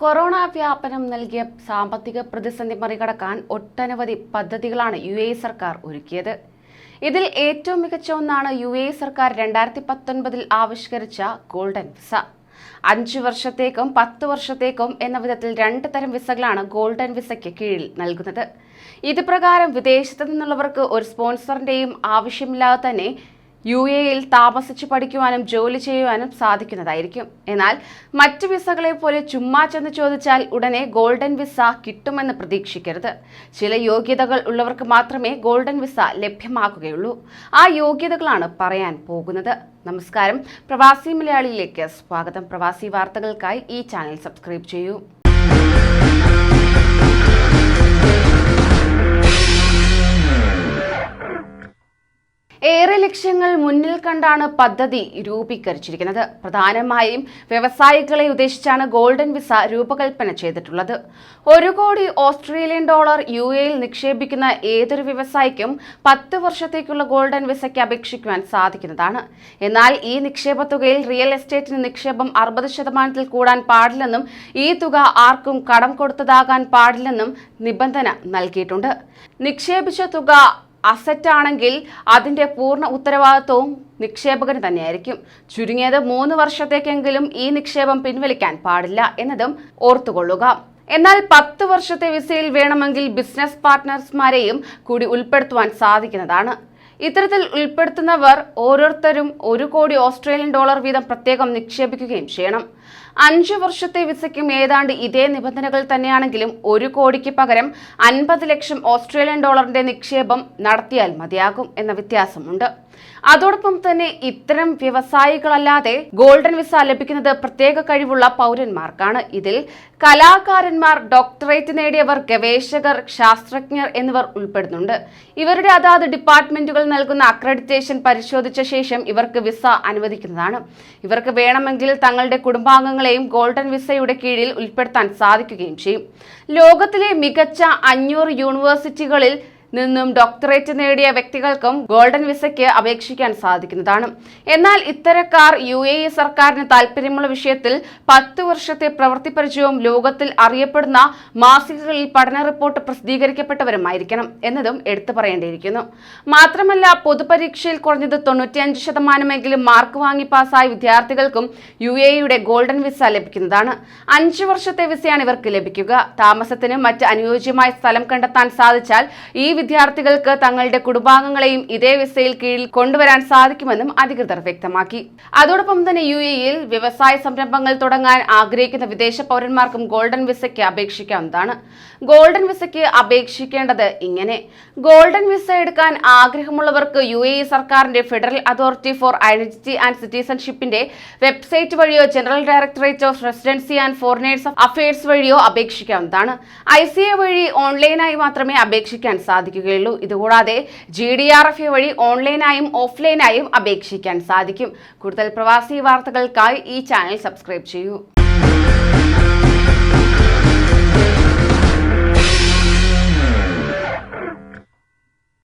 Corona വ്യാപനം നൽകിയ സാമ്പത്തിക പ്രതിസന്ധി മറികടക്കാൻ ഒട്ടനവധി പദ്ധതികളാണ് യു എ സർക്കാർ ഒരുക്കിയത്. ഇതിൽ ഏറ്റവും മികച്ച ഒന്നാണ് യു എ സർക്കാർ രണ്ടായിരത്തി പത്തൊൻപതിൽ ആവിഷ്കരിച്ച ഗോൾഡൻ വിസ. അഞ്ചു വർഷത്തേക്കും പത്ത് വർഷത്തേക്കും എന്ന വിധത്തിൽ രണ്ട് തരം വിസകളാണ് ഗോൾഡൻ വിസയ്ക്ക് കീഴിൽ നൽകുന്നത്. ഇത് പ്രകാരം വിദേശത്ത് നിന്നുള്ളവർക്ക് ഒരു സ്പോൺസറിന്റെയും ആവശ്യമില്ലാതെ തന്നെ യു എയിൽ താമസിച്ച് പഠിക്കുവാനും ജോലി ചെയ്യുവാനും സാധിക്കുന്നതായിരിക്കും. എന്നാൽ മറ്റ് വിസകളെ പോലെ ചുമ്മാ ചെന്ന് ചോദിച്ചാൽ ഉടനെ ഗോൾഡൻ വിസ കിട്ടുമെന്ന് പ്രതീക്ഷിക്കരുത്. ചില യോഗ്യതകൾ ഉള്ളവർക്ക് മാത്രമേ ഗോൾഡൻ വിസ ലഭ്യമാക്കുകയുള്ളൂ ആ യോഗ്യതകളാണ് പറയാൻ പോകുന്നത്. നമസ്കാരം. പ്രവാസി മലയാളിയിലേക്ക് സ്വാഗതം. പ്രവാസി വാർത്തകൾക്കായി ഈ ചാനൽ സബ്സ്ക്രൈബ് ചെയ്യൂ. ലക്ഷ്യങ്ങൾ മുന്നിൽ കണ്ടാണ് പദ്ധതി രൂപീകരിച്ചിരിക്കുന്നത്. പ്രധാനമായും വ്യവസായികളെ ഉദ്ദേശിച്ചാണ് ഗോൾഡൻ വിസ രൂപകൽപ്പന ചെയ്തിട്ടുള്ളത്. ഒരു കോടി ഓസ്ട്രേലിയൻ ഡോളർ യു എയിൽ നിക്ഷേപിക്കുന്ന ഏതൊരു വ്യവസായിക്കും പത്ത് വർഷത്തേക്കുള്ള ഗോൾഡൻ വിസയ്ക്ക് അപേക്ഷിക്കുവാൻ സാധിക്കുന്നതാണ്. എന്നാൽ ഈ നിക്ഷേപ തുകയിൽ റിയൽ എസ്റ്റേറ്റിന് നിക്ഷേപം അറുപത് ശതമാനത്തിൽ കൂടാൻ പാടില്ലെന്നും ഈ തുക ആർക്കും കടം കൊടുത്തതാകാൻ പാടില്ലെന്നും നിബന്ധന നൽകിയിട്ടുണ്ട്. നിക്ഷേപിച്ച തുക അസറ്റ് ആണെങ്കിൽ അതിന്റെ പൂർണ ഉത്തരവാദിത്വവും നിക്ഷേപകന് തന്നെയായിരിക്കും. ചുരുങ്ങിയത് മൂന്ന് വർഷത്തേക്കെങ്കിലും ഈ നിക്ഷേപം പിൻവലിക്കാൻ പാടില്ല എന്നതും ഓർത്തുകൊള്ളുക. എന്നാൽ പത്ത് വർഷത്തെ വിസയിൽ വേണമെങ്കിൽ ബിസിനസ് പാർട്ട്നേഴ്സ്മാരെയും കൂടി ഉൾപ്പെടുത്തുവാൻ സാധിക്കുന്നതാണ്. ഇത്തരത്തിൽ ഉൾപ്പെടുത്തുന്നവർ ഓരോരുത്തരും ഒരു കോടി ഓസ്ട്രേലിയൻ ഡോളർ വീതം പ്രത്യേകം നിക്ഷേപിക്കുകയും ചെയ്യണം. അഞ്ചു വർഷത്തെ വിസയ്ക്കും ഏതാണ്ട് ഇതേ നിബന്ധനകൾ തന്നെയാണെങ്കിലും ഒരു കോടിക്ക് പകരം അൻപത് ലക്ഷം ഓസ്ട്രേലിയൻ ഡോളറിന്റെ നിക്ഷേപം നടത്തിയാൽ മതിയാകും എന്ന വ്യത്യാസമുണ്ട്. അതോടൊപ്പം തന്നെ ഇത്തരം വ്യവസായികളല്ലാതെ ഗോൾഡൻ വിസ ലഭിക്കുന്നത് പ്രത്യേക കഴിവുള്ള പൗരന്മാർക്കാണ്. ഇതിൽ കലാകാരന്മാർ ഡോക്ടറേറ്റ് നേടിയവർ ഗവേഷകർ ശാസ്ത്രജ്ഞർ എന്നിവർ ഉൾപ്പെടുന്നുണ്ട്. ഇവരുടെ അതാത് ഡിപ്പാർട്ട്മെന്റുകൾ നൽകുന്ന അക്രഡിറ്റേഷൻ പരിശോധിച്ച ശേഷം ഇവർക്ക് വിസ അനുവദിക്കുന്നതാണ്. ഇവർക്ക് വേണമെങ്കിൽ തങ്ങളുടെ കുടുംബാംഗങ്ങളെയും ഗോൾഡൻ വിസയുടെ കീഴിൽ ഉൾപ്പെടുത്താൻ സാധിക്കുകയും ചെയ്യും. ലോകത്തിലെ മികച്ച അഞ്ഞൂറ് യൂണിവേഴ്സിറ്റികളിൽ നിന്നും ഡോക്ടറേറ്റ് നേടിയ വ്യക്തികൾക്കും ഗോൾഡൻ വിസയ്ക്ക് അപേക്ഷിക്കാൻ സാധിക്കുന്നതാണ്. എന്നാൽ ഇത്തരക്കാർ യു എ ഇ സർക്കാരിന് താല്പര്യമുള്ള വിഷയത്തിൽ പത്ത് വർഷത്തെ പ്രവൃത്തി പരിചയവും ലോകത്തിൽ അറിയപ്പെടുന്ന മാസികകളിൽ പഠന റിപ്പോർട്ട് പ്രസിദ്ധീകരിക്കപ്പെട്ടവരുമായിരിക്കണം എന്നതും എടുത്തു പറയേണ്ടിയിരിക്കുന്നു. മാത്രമല്ല പൊതുപരീക്ഷയിൽ കുറഞ്ഞത് തൊണ്ണൂറ്റിയഞ്ച് ശതമാനമെങ്കിലും മാർക്ക് വാങ്ങി പാസ്സായ വിദ്യാർത്ഥികൾക്കും യു എ ഇയുടെ ഗോൾഡൻ വിസ ലഭിക്കുന്നതാണ്. അഞ്ച് വർഷത്തെ വിസയാണ് ഇവർക്ക് ലഭിക്കുക. താമസത്തിന് മറ്റ് അനുയോജ്യമായ സ്ഥലം കണ്ടെത്താൻ സാധിച്ചാൽ ഈ വിദ്യാർത്ഥികൾക്ക് തങ്ങളുടെ കുടുംബാംഗങ്ങളെയും ഇതേ വിസയിൽ കീഴിൽ കൊണ്ടുവരാൻ സാധിക്കുമെന്നും അധികൃതർ വ്യക്തമാക്കി. അതോടൊപ്പം തന്നെ യു എയിൽ വ്യവസായ സംരംഭങ്ങൾ തുടങ്ങാൻ ആഗ്രഹിക്കുന്ന വിദേശ പൗരന്മാർക്കും ഗോൾഡൻ വിസയ്ക്ക് അപേക്ഷിക്കാവുന്നതാണ്. ഗോൾഡൻ വിസയ്ക്ക് അപേക്ഷിക്കേണ്ടത് ഇങ്ങനെ. ഗോൾഡൻ വിസ എടുക്കാൻ ആഗ്രഹമുള്ളവർക്ക് യു എ സർക്കാരിന്റെ federal authority for identity and സിറ്റിസൺഷിപ്പിന്റെ website വഴിയോ general directorate of residency and foreigners affairs വഴിയോ അപേക്ഷിക്കാവുന്നതാണ്. ഐ സി എ വഴി ഓൺലൈനായി മാത്രമേ അപേക്ഷിക്കാൻ സാധിക്കുകയുള്ളൂ. ഇതുകൂടാതെ ജി ഡി ആർ എഫ് വഴി ഓൺലൈനായും ഓഫ്ലൈനായും അപേക്ഷിക്കാൻ സാധിക്കും. കൂടുതൽ പ്രവാസി വാർത്തകൾക്കായി ഈ ചാനൽ സബ്സ്ക്രൈബ് ചെയ്യൂ.